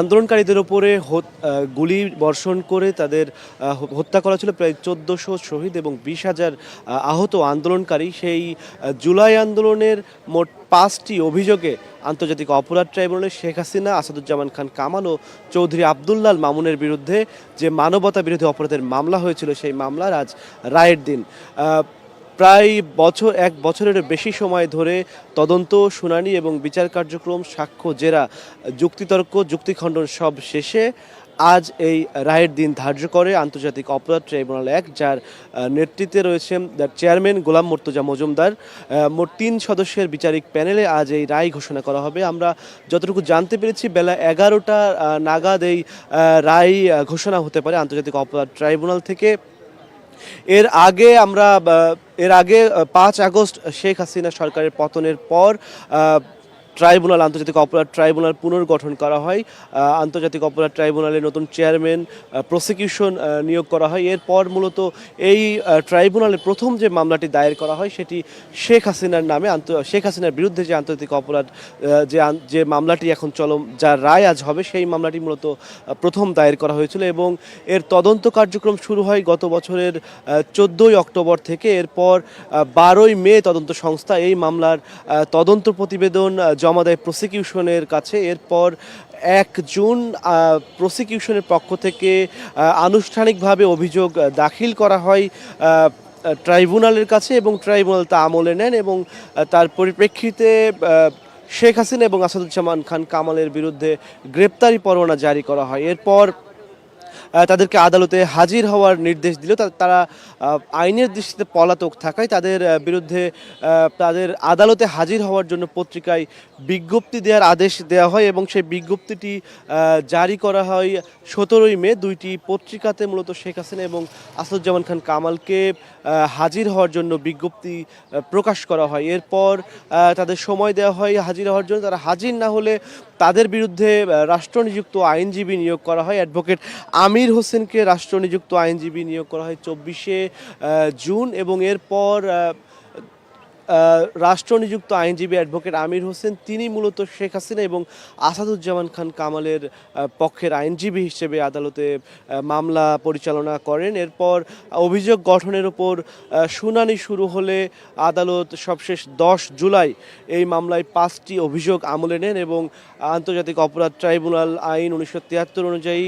আন্দোলনকারীদের ওপরে গুলি বর্ষণ করে তাদের হত্যা করা ছিল প্রায় চোদ্দশো শহীদ এবং বিশ হাজার আহত আন্দোলনকারী। সেই জুলাই আন্দোলনের মোট পাঁচটি অভিযোগে আন্তর্জাতিক অপরাধ ট্রাইব্যুনালে শেখ হাসিনা, আসাদুজ্জামান খান কামাল ও চৌধুরী আবদুল্লাল মামুনের বিরুদ্ধে যে মানবতা বিরোধী অপরাধের মামলা হয়েছিল সেই মামলার আজ রায়ের দিন। প্রায় বছর, এক বছরের বেশি সময় ধরে তদন্ত, শুনানি এবং বিচার কার্যক্রম, সাক্ষ্য, জেরা, যুক্তিতর্ক, যুক্তিখণ্ডন সব শেষে আজ এই রায়ের দিন ধার্য করে আন্তর্জাতিক অপরাধ ট্রাইব্যুনাল এক, যার নেতৃত্বে রয়েছেন দ্য চেয়ারম্যান গোলাম মর্তুজা মজুমদার। মোট তিন সদস্যের বিচারিক প্যানেলে আজ এই রায় ঘোষণা করা হবে। আমরা যতটুকু জানতে পেরেছি, বেলা এগারোটা নাগাদ এই রায় ঘোষণা হতে পারে আন্তর্জাতিক অপরাধ ট্রাইব্যুনাল থেকে। এর আগে আমরা এর আগে পাঁচ আগস্ট শেখ হাসিনা সরকারের পতনের পর ট্রাইব্যুনাল, আন্তর্জাতিক অপরাধ ট্রাইব্যুনাল পুনর্গঠন করা হয়। আন্তর্জাতিক অপরাধ ট্রাইব্যুনালের নতুন চেয়ারম্যান প্রসিকিউশন নিয়োগ করা হয়। এরপর মূলত এই ট্রাইব্যুনালে প্রথম যে মামলাটি দায়ের করা হয় সেটি শেখ হাসিনার নামে শেখ হাসিনার বিরুদ্ধে যে আন্তর্জাতিক অপরাধ যে যে মামলাটি এখন চলম যার রায় আজ হবে, সেই মামলাটি মূলত প্রথম দায়ের করা হয়েছিল এবং এর তদন্ত কার্যক্রম শুরু হয় গত বছরের চোদ্দোই অক্টোবর থেকে। এরপর বারোই মে তদন্ত সংস্থা এই মামলার তদন্ত প্রতিবেদন জমা দেয় প্রসিকিউশনের কাছে। এরপর এক জুন প্রসিকিউশনের পক্ষ থেকে আনুষ্ঠানিকভাবে অভিযোগ দাখিল করা হয় ট্রাইব্যুনালের কাছে এবং ট্রাইব্যুনাল তা আমলে নেন এবং তার পরিপ্রেক্ষিতে শেখ হাসিনা এবং আসাদুজ্জামান খান কামালের বিরুদ্ধে গ্রেপ্তারি পরোয়ানা জারি করা হয়। এরপর তাদেরকে আদালতে হাজির হওয়ার নির্দেশ দিল। তারা আইনের দৃষ্টিতে পলাতক থাকায় তাদের বিরুদ্ধে তাদের আদালতে হাজির হওয়ার জন্য পত্রিকায় বিজ্ঞপ্তি দেওয়ার আদেশ দেওয়া হয় এবং সেই বিজ্ঞপ্তিটি জারি করা হয় সতেরোই মে। দুইটি পত্রিকাতে মূলত শেখ হাসিনা এবং আসাদুজ্জামান খান কামালকে হাজির হওয়ার জন্য বিজ্ঞপ্তি প্রকাশ করা হয়। এরপর তাদের সময় দেওয়া হয় হাজির হওয়ার জন্য। তারা হাজির না হলে তাদের বিরুদ্ধে রাষ্ট্রনিযুক্ত আইনজীবী নিয়োগ করা হয়। অ্যাডভোকেট আমির হোসেনকে রাষ্ট্রনিযুক্ত আইনজীবী নিয়োগ করা হয় চব্বিশে জুন এবং এরপর রাষ্ট্রনিযুক্ত আইনজীবী অ্যাডভোকেট আমির হোসেন, তিনি মূলত শেখ হাসিনা এবং আসাদুজ্জামান খান কামালের পক্ষের আইনজীবী হিসেবে আদালতে মামলা পরিচালনা করেন। এরপর অভিযোগ গঠনের ওপর শুনানি শুরু হলে আদালত সবশেষ দশ জুলাই এই মামলায় পাঁচটি অভিযোগ আমলে নেন এবং আন্তর্জাতিক অপরাধ ট্রাইব্যুনাল আইন উনিশশো তিয়াত্তর অনুযায়ী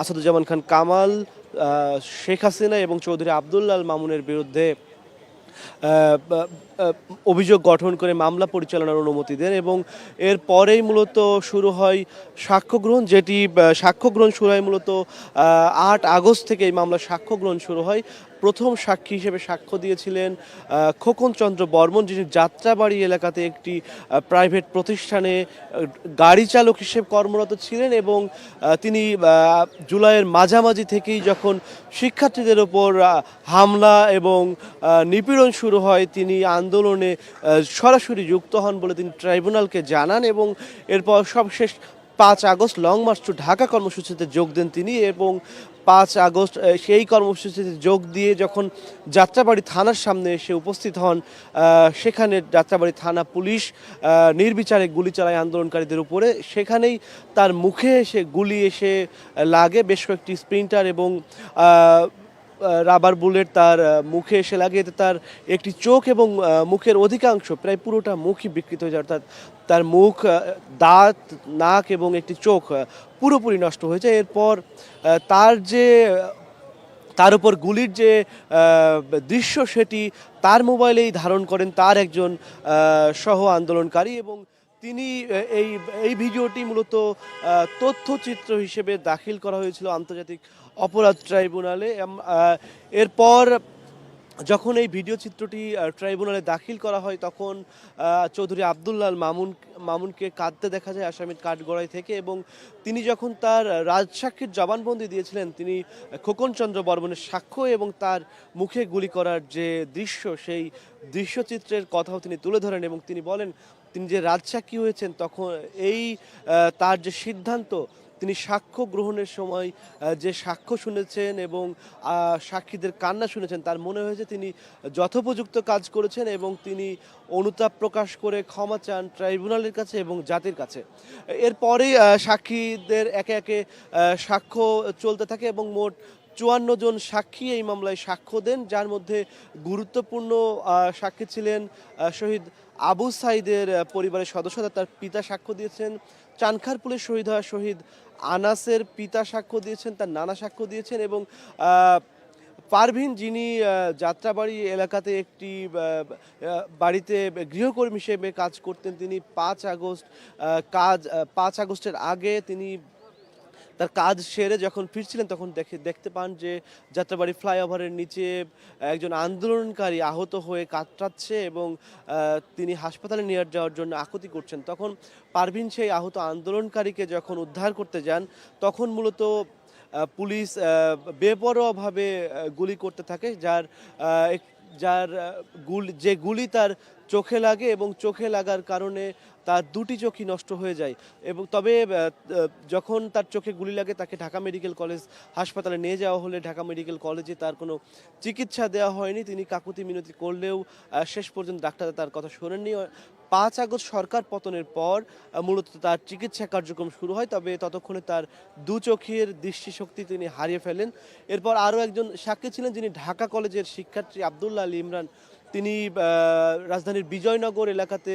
আসাদুজ্জামান খান কামাল শেখ হাসিনা এবং চৌধুরী আবদুল্লাল মামুনের বিরুদ্ধে অভিযোগ গঠন করে মামলা পরিচালনার অনুমতি দেন এবং এর পরেই মূলত শুরু হয় সাক্ষ্যগ্রহণ যেটি সাক্ষ্যগ্রহণ সাক্ষ্য গ্রহণ শুরু হয় মূলত আট আগস্ট থেকে এই মামলার সাক্ষ্যগ্রহণ শুরু হয়। প্রথম সাক্ষী হিসেবে সাক্ষ্য দিয়েছিলেন খোকন চন্দ্র বর্মন, যিনি যাত্রাবাড়ি এলাকাতে একটি প্রাইভেট প্রতিষ্ঠানে গাড়ি চালক হিসেবে কর্মরত ছিলেন এবং তিনি জুলাইয়ের মাঝামাঝি থেকেই যখন শিক্ষার্থীদের ওপর হামলা এবং নিপীড়ন শুরু হয়, তিনি আন্দোলনে সরাসরি যুক্ত হন বলে তিনি ট্রাইব্যুনালকে জানান এবং এরপর সবশেষ পাঁচ August long march to Dhaka কর্মসূচিতে যোগ দেন তিনি এবং পাঁচ আগস্ট সেই কর্মসূচিতে যোগ দিয়ে যখন যাত্রাবাড়ি থানার সামনে এসে উপস্থিত হন সেখানে যাত্রাবাড়ি থানা পুলিশ নির্বিচারে গুলি চালায় আন্দোলনকারীদের উপরে। সেখানেই তার মুখে এসে গুলি এসে লাগে বেশ কয়েকটি স্প্রিন্টার এবং রাবার বুলেট তার মুখে এসে লাগে এতে তার একটি চোখ এবং মুখের অধিকাংশ প্রায় পুরোটা মুখই বিকৃত হয়ে যায়। অর্থাৎ তার মুখ দাঁত, নাক এবং একটি চোখ পুরোপুরি নষ্ট হয়ে যায়। এরপর তার যে, তার উপর গুলির যে দৃশ্য সেটি তার মোবাইলেই ধারণ করেন তার একজন সহ আন্দোলনকারী এবং তিনি এই এই ভিডিওটি মূলত তথ্যচিত্র হিসেবে দাখিল করা হয়েছিল আন্তর্জাতিক অপরাধ ট্রাইব্যুনালে এরপর যখন এই ভিডিও চিত্রটি ট্রাইব্যুনালে দাখিল করা হয়, তখন চৌধুরী আবদুল্লাল মামুন, মামুনকে কাঁদতে দেখা যায় আসামির কাঠগড়াই থেকে এবং তিনি যখন তার রাজসাক্ষীর জবানবন্দি দিয়েছিলেন, তিনি খোকন চন্দ্র বর্মনের সাক্ষ্য এবং তার মুখে গুলি করার যে দৃশ্য, সেই দৃশ্যচিত্রের কথাও তিনি তুলে ধরেন এবং তিনি বলেন, তিনি যে রাজসাক্ষী হয়েছেন, তখন এই তার যে সিদ্ধান্ত তিনি সাক্ষ্য গ্রহণের সময় যে সাক্ষ্য শুনেছেন এবং সাক্ষীদের কান্না শুনেছেন, তার মনে হয়েছে তিনি যথোপযুক্ত কাজ করেছেন এবং তিনি অনুতাপ প্রকাশ করে ক্ষমা চান ট্রাইব্যুনালের কাছে এবং জাতির কাছে। এরপরেই সাক্ষীদের একে একে সাক্ষ্য চলতে থাকে এবং মোট চুয়ান্ন জন সাক্ষী এই মামলায় সাক্ষ্য দেন, যার মধ্যে গুরুত্বপূর্ণ সাক্ষী ছিলেন শহীদ আবু সাইদের পরিবারের সদস্যরা তার পিতা সাক্ষ্য দিয়েছেন। চানখারপুলের শহীদ হওয়া শহীদ আনাসের পিতা সাক্ষ্য দিয়েছেন, তার নানা সাক্ষ্য দিয়েছেন এবং পারভিন যিনি যাত্রাবাড়ি এলাকাতে একটি বাড়িতে গৃহকর্মী হিসেবে কাজ করতেন, তিনি পাঁচ আগস্ট কাজ পাঁচ আগস্টের আগে তিনি তার কাজ সেরে যখন ফিরছিলেন, তখন দেখে, দেখতে পান যে যাত্রাবাড়ি ফ্লাইওভারের নিচে একজন আন্দোলনকারী আহত হয়ে কাতরাচ্ছে এবং তিনি হাসপাতালে নিয়ে যাওয়ার জন্য আকুতি করছেন। তখন পারভিন সেই আহত আন্দোলনকারীকে যখন উদ্ধার করতে যান, তখন মূলত পুলিশ বেপরোয়াভাবে গুলি করতে থাকে, যার যার গুলি, যে গুলি তার চোখে লাগে এবং চোখে লাগার কারণে তার দুটি চোখই নষ্ট হয়ে যায়। এবং তবে যখন তার চোখে গুলি লাগে, তাকে ঢাকা মেডিকেল কলেজ হাসপাতালে নিয়ে যাওয়া হলে ঢাকা মেডিকেল কলেজে তার কোনো চিকিৎসা দেওয়া হয়নি। তিনি কাকুতি মিনতি করলেও শেষ পর্যন্ত ডাক্তার তার কথা শোনেননি। পাঁচ আগস্ট সরকার পতনের পর মূলত তার চিকিৎসা কার্যক্রম শুরু হয়। তবে ততক্ষণে তার দু চোখের দৃষ্টিশক্তি তিনি হারিয়ে ফেলেন। এরপর আরও একজন সাক্ষী ছিলেন, যিনি ঢাকা কলেজের শিক্ষার্থী আবদুল্লাহ আলী ইমরান। তিনি রাজধানীর বিজয়নগর এলাকাতে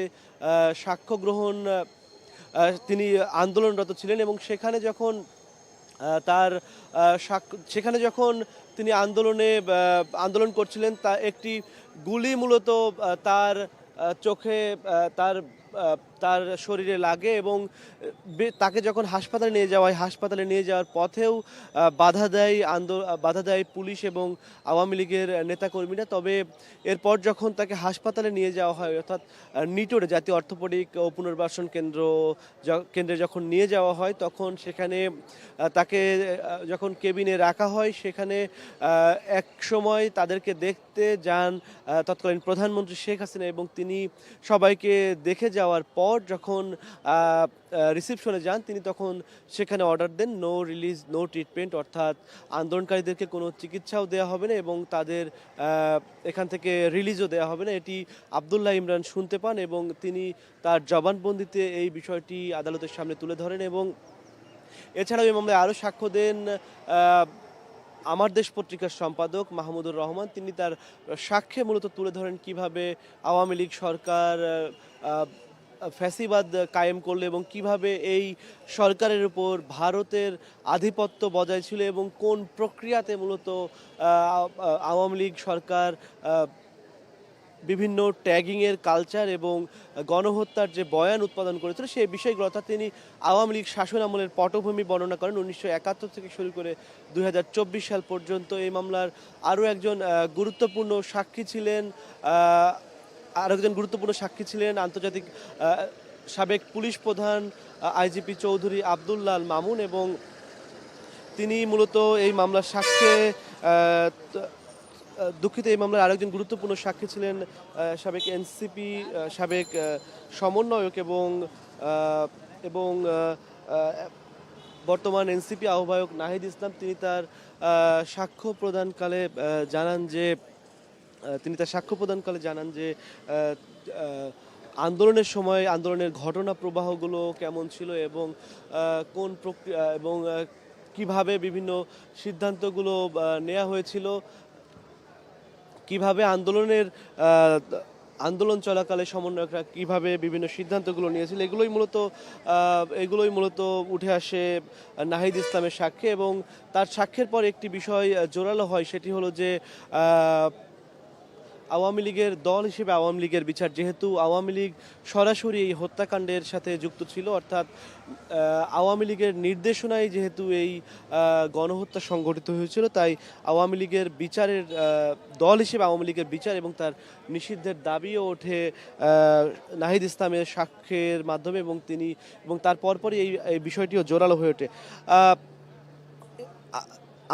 সাক্ষ্য গ্রহণ তিনি আন্দোলনরত ছিলেন এবং সেখানে যখন তার সেখানে যখন তিনি আন্দোলনে আন্দোলন করছিলেন, তা একটি গুলি মূলত তার চোখে তার তার শরীরে লাগে এবং তাকে যখন হাসপাতালে নিয়ে যাওয়া হয়, হাসপাতালে নিয়ে যাওয়ার পথেও বাধা দেয় আন্দোলন বাধা দেয় পুলিশ এবং আওয়ামী লীগের নেতাকর্মীরা। তবে এরপর যখন তাকে হাসপাতালে নিয়ে যাওয়া হয়, অর্থাৎ নিটোরে জাতীয় অর্থোপেডিক ও পুনর্বাসন কেন্দ্র কেন্দ্রে যখন নিয়ে যাওয়া হয়, তখন সেখানে তাকে যখন কেবিনে রাখা হয়, সেখানে এক সময় তাদেরকে দেখতে যান তৎকালীন প্রধানমন্ত্রী শেখ হাসিনা এবং তিনি সবাইকে দেখে যাওয়ার পর যখন রিসিপশনে যান, তিনি তখন সেখানে অর্ডার দেন নো রিলিজ নো ট্রিটমেন্ট অর্থাৎ আন্দোলনকারীদেরকে কোনো চিকিৎসাও দেওয়া হবে না এবং তাদের এখান থেকে রিলিজও দেওয়া হবে না। এটি আবদুল্লাহ ইমরান শুনতে পান এবং তিনি তার জবানবন্দিতে এই বিষয়টি আদালতের সামনে তুলে ধরেন এবং এছাড়াও এই মামলায় আরও সাক্ষ্য দেন আমার দেশ পত্রিকার সম্পাদক মাহমুদুর রহমান। তিনি তার সাক্ষ্যে মূলত তুলে ধরেন কীভাবে আওয়ামী লীগ সরকার ফ্যাসিবাদ কায়েম করল এবং কীভাবে এই সরকারের উপর ভারতের আধিপত্য বজায় ছিল এবং কোন প্রক্রিয়াতে মূলত আওয়ামী লীগ সরকার বিভিন্ন ট্যাগিংয়ের কালচার এবং গণহত্যার যে বয়ান উৎপাদন করেছিল সেই বিষয়গুলো অর্থাৎ তিনি আওয়ামী লীগ শাসন আমলের পটভূমি বর্ণনা করেন উনিশশো একাত্তর থেকে শুরু করে দু হাজার চব্বিশ সাল পর্যন্ত এই মামলার আরও একজন গুরুত্বপূর্ণ সাক্ষী ছিলেন একজন গুরুত্বপূর্ণ সাক্ষী ছিলেন আন্তর্জাতিক সাবেক পুলিশ প্রধান আইজিপি চৌধুরী আবদুল্লাহ আল মামুন এবং তিনি মূলত এই মামলার সাক্ষ্যে দুঃখিত, এই মামলার আরেকজন গুরুত্বপূর্ণ সাক্ষী ছিলেন সাবেক এনসিপি সাবেক সমন্বয়ক এবং এবং বর্তমান এনসিপি আহ্বায়ক নাহিদ ইসলাম। তিনি তার সাক্ষ্য প্রদানকালে জানান যে তিনি তার সাক্ষ্য প্রদানকালে জানান যে আন্দোলনের সময় আন্দোলনের ঘটনা প্রবাহগুলো কেমন ছিল এবং কোন প্রক্রিয়া এবং কীভাবে বিভিন্ন সিদ্ধান্তগুলো নেওয়া হয়েছিল, কীভাবে আন্দোলনের আন্দোলন চলাকালে সমন্বয়করা কীভাবে বিভিন্ন সিদ্ধান্তগুলো নিয়েছিল, এগুলোই মূলত এগুলোই মূলত উঠে আসে নাহিদ ইসলামের সাক্ষ্যে এবং তার সাক্ষ্যের পর একটি বিষয় জোরালো হয়, সেটি হলো যে আওয়ামী লীগের দল হিসেবে আওয়ামী লীগের বিচার, যেহেতু আওয়ামী লীগ সরাসরি এই হত্যাকাণ্ডের সাথে যুক্ত ছিল, অর্থাৎ আওয়ামী লীগের নির্দেশনায় যেহেতু এই গণহত্যা সংঘটিত হয়েছিল, তাই আওয়ামী লীগের বিচারের দল হিসেবে আওয়ামী লীগের বিচার এবং তার নিষিদ্ধের দাবিও ওঠে নাহিদ ইসলামের সাক্ষ্যের মাধ্যমে এবং তিনি, এবং তার পরপরই এই বিষয়টিও জোরালো হয়ে ওঠে।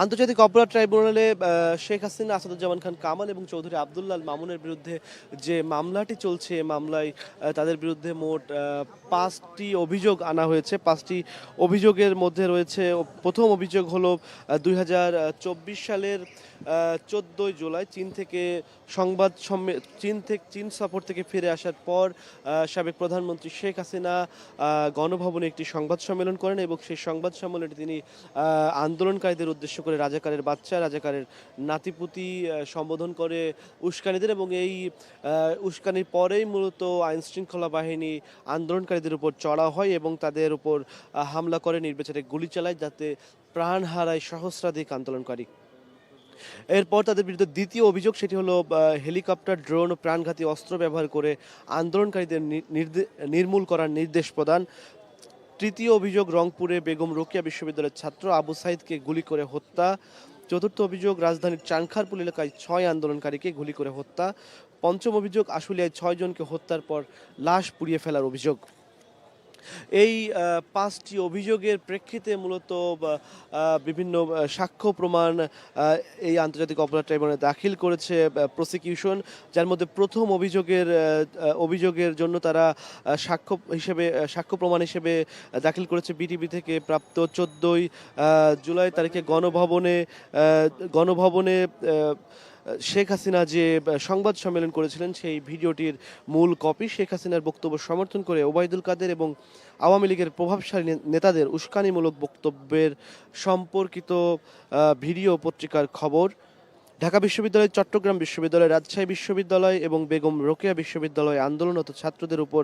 আন্তর্জাতিক অপরাধ ট্রাইব্যুনালে শেখ হাসিনা, আসাদুজ্জামান খান কামাল এবং চৌধুরী আবদুল্লাল মামুনের বিরুদ্ধে যে মামলাটি চলছে মামলায় তাদের বিরুদ্ধে মোট পাঁচটি অভিযোগ আনা হয়েছে। পাঁচটি অভিযোগের মধ্যে রয়েছে প্রথম অভিযোগ হলো দুই হাজার চব্বিশ সালের চোদ্দোই জুলাই, চীন থেকে সংবাদ সম্মে- চীন থেকে, চীন সফর থেকে ফিরে আসার পর সাবেক প্রধানমন্ত্রী শেখ হাসিনা গণভবনে একটি সংবাদ সম্মেলন করেন এবং সেই সংবাদ সম্মেলনে তিনি আন্দোলনকারীদের উদ্দেশ্য করে রাজাকারের বাচ্চা, রাজাকারের নাতিপুতি সম্বোধন করে উস্কানিদের এবং এই উস্কানির পরেই মূলত আইন শৃঙ্খলা বাহিনী আন্দোলনকারীদের উপর চড়া হয় এবং তাদের উপর হামলা করে, নির্বিচারে গুলি চালায় যাতে প্রাণ হারায় সহস্রাধিক আন্দোলনকারী। এরপর তাদের বিরুদ্ধে দ্বিতীয় অভিযোগ, সেটি হলো হেলিকপ্টার, ড্রোন প্রাণঘাতী অস্ত্র ব্যবহার করে আন্দোলনকারীদের নির্মূল করার নির্দেশ প্রদান। তৃতীয় অভিযোগ, রংপুরে বেগম রোকিয়া বিশ্ববিদ্যালয়ের ছাত্র আবু সাইদকে গুলি করে হত্যা। চতুর্থ অভিযোগ, রাজধানীর চাংখারপুল এলাকায় ছয় আন্দোলনকারীকে গুলি করে হত্যা। পঞ্চম অভিযোগ, আশুলিয়ায় ছয় জনকে হত্যার পর লাশ পুড়িয়ে ফেলার অভিযোগ। এই পাঁচটি অভিযোগের প্রেক্ষিতে মূলত বিভিন্ন সাক্ষ্য প্রমাণ এই আন্তর্জাতিক অপরাধ ট্রাইব্যুনালে দাখিল করেছে প্রসিকিউশন যার মধ্যে প্রথম অভিযোগের অভিযোগের জন্য তারা সাক্ষ্য হিসেবে সাক্ষ্য প্রমাণ হিসেবে দাখিল করেছে বিটিভি থেকে প্রাপ্ত চোদ্দোই জুলাই তারিখে গণভবনে গণভবনে শেখ হাসিনা যে সংবাদ সম্মেলন করেছিলেন, সেই ভিডিওটির মূল কপি শেখ হাসিনার বক্তব্য সমর্থন করে ওবায়দুল কাদের এবং আওয়ামী লীগের প্রভাবশালী নেতাদের উস্কানিমূলক বক্তব্যের সম্পর্কিত ভিডিও পত্রিকার খবর। ঢাকা বিশ্ববিদ্যালয়, চট্টগ্রাম বিশ্ববিদ্যালয়, রাজশাহী বিশ্ববিদ্যালয় এবং বেগম রোকেয়া বিশ্ববিদ্যালয়ে আন্দোলনরত ছাত্রদের উপর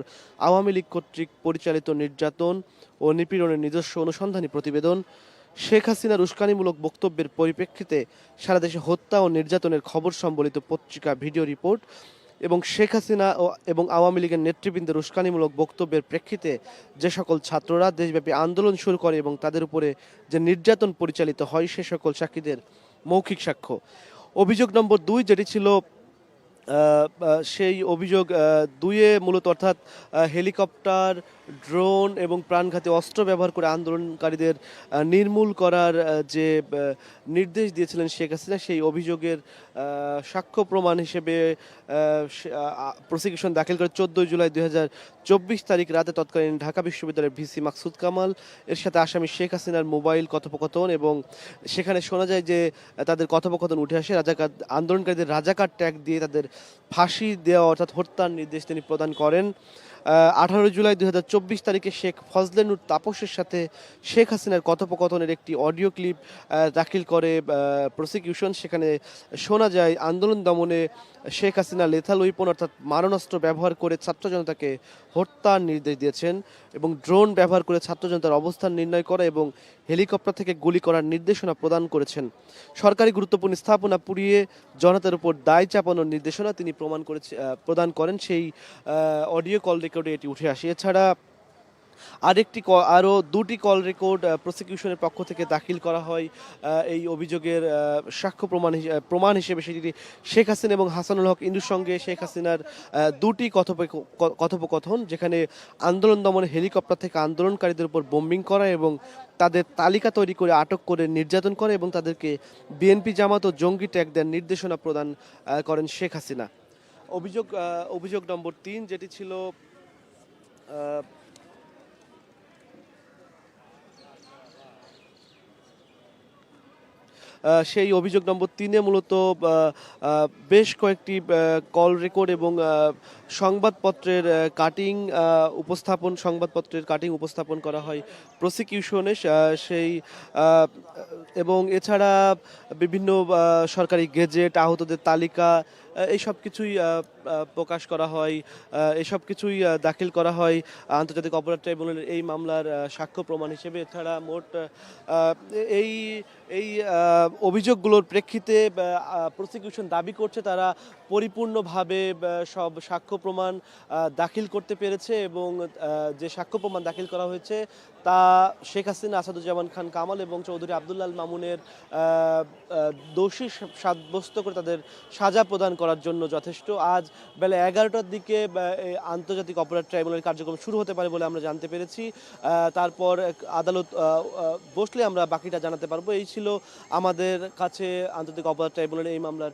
আওয়ামী লীগ কর্তৃক পরিচালিত নির্যাতন ও নিপীড়নের নিজস্ব অনুসন্ধানী প্রতিবেদন। শেখ হাসিনার উস্কানিমূলক বক্তব্যের পরিপ্রেক্ষিতে সারা দেশে হত্যা ও নির্যাতনের খবর সম্বলিত পত্রিকা, ভিডিও রিপোর্ট এবং শেখ হাসিনা এবং আওয়ামী লীগের নেতৃবৃন্দের উস্কানিমূলক বক্তব্যের প্রেক্ষিতে যে সকল ছাত্ররা দেশব্যাপী আন্দোলন শুরু করে এবং তাদের উপরে যে নির্যাতন পরিচালিত হয়, সে সকল সাক্ষীদের মৌখিক সাক্ষ্য। অভিযোগ নম্বর দুই যেটি ছিল সেই অভিযোগ দুইয়ে মূলত অর্থাৎ হেলিকপ্টার ড্রোন এবং প্রাণঘাতী অস্ত্র ব্যবহার করে আন্দোলনকারীদের নির্মূল করার যে নির্দেশ দিয়েছিলেন শেখ হাসিনা, সেই অভিযোগের সাক্ষ্য প্রমাণ হিসেবে প্রসিকিউশন দাখিল করে চোদ্দোই জুলাই দুই তারিখ রাতে তৎকালীন ঢাকা বিশ্ববিদ্যালয়ের ভিসি মাকসুদ কামাল, এর সাথে আসামি শেখ হাসিনার মোবাইল কথোপকথন এবং সেখানে শোনা যায় যে, তাদের কথোপকথন উঠে আসে, রাজাকার, আন্দোলনকারীদের রাজাকার ট্যাগ দিয়ে তাদের ফাঁসি দেওয়া অর্থাৎ হত্যার নির্দেশ তিনি প্রদান করেন। আঠারো জুলাই দু হাজার চব্বিশ তারিখে শেখ ফজলেনুর তাপসের সাথে শেখ হাসিনার কথোপকথনের একটি অডিও ক্লিপ দাখিল করে প্রসিকিউশন সেখানে শোনা যায়, আন্দোলন দমনে শেখ হাসিনা লেথাল ওয়েপন অর্থাৎ মারণাস্ত্র ব্যবহার করে ছাত্র জনতাকে হত্যার নির্দেশ দিয়েছেন এবং ড্রোন ব্যবহার করে ছাত্র জনতার অবস্থান নির্ণয় করা এবং হেলিকপ্টার থেকে গুলি করার নির্দেশনা প্রদান করেছেন। সরকারি গুরুত্বপূর্ণ স্থাপনা পুড়িয়ে জনতার উপর দায় চাপানোর নির্দেশনা তিনি প্রমাণ করেছে প্রদান করেন। সেই অডিও কল রেকর্ডে এটি উঠে আসে। এছাড়া আরেকটি আরও দুটি কল রেকর্ড প্রসিকিউশনের পক্ষ থেকে দাখিল করা হয় এই অভিযোগের সাক্ষ্য প্রমাণ প্রমাণ হিসেবে সেটি শেখ হাসিনা এবং হাসানুল হক ইন্দুর সঙ্গে শেখ হাসিনার দুটি কথোপকথন, যেখানে আন্দোলন দমনে হেলিকপ্টার থেকে আন্দোলনকারীদের উপর বোম্বিং করা এবং তাদের তালিকা তৈরি করে আটক করে নির্যাতন করে এবং তাদেরকে বিএনপি জামাত ও জঙ্গি ট্যাগ দেন নির্দেশনা প্রদান করেন শেখ হাসিনা। অভিযোগ অভিযোগ নম্বর তিন, যেটি ছিল সেই অভিযোগ নম্বর তিনে মূলত বেশ কয়েকটি কল রেকর্ড এবং সংবাদপত্রের কাটিং উপস্থাপন, সংবাদপত্রের কাটিং উপস্থাপন করা হয় প্রসিকিউশনে সেই এবং এছাড়া বিভিন্ন সরকারি গেজেট আহতদের তালিকা আহ, এই সব কিছুই প্রকাশ করা হয় এসব কিছুই দাখিল করা হয় আন্তর্জাতিক অপরাধ ট্রাইব্যুনালের এই মামলার সাক্ষ্য প্রমাণ হিসেবে। এছাড়া মোট এই এই অভিযোগগুলোর প্রেক্ষিতে প্রসিকিউশন দাবি করছে তারা পরিপূর্ণভাবে সব সাক্ষ্য প্রমাণ দাখিল করতে পেরেছে এবং যে সাক্ষ্য প্রমাণ দাখিল করা হয়েছে তা শেখ হাসিনা আসাদুজ্জামান খান কামাল এবং চৌধুরী আবদুল্লাল মামুনের দোষী সাব্যস্ত করে তাদের সাজা প্রদান করার জন্য যথেষ্ট। আজ বেলা এগারোটার দিকে আন্তর্জাতিক অপরাধ ট্রাইব্যুনালের কার্যক্রম শুরু হতে পারে বলে আমরা জানতে পেরেছি। তারপর আদালত বসলে আমরা বাকিটা জানাতে পারব। এই ছিল আমাদের কাছে আন্তর্জাতিক অপরাধ ট্রাইব্যুনালের এই মামলার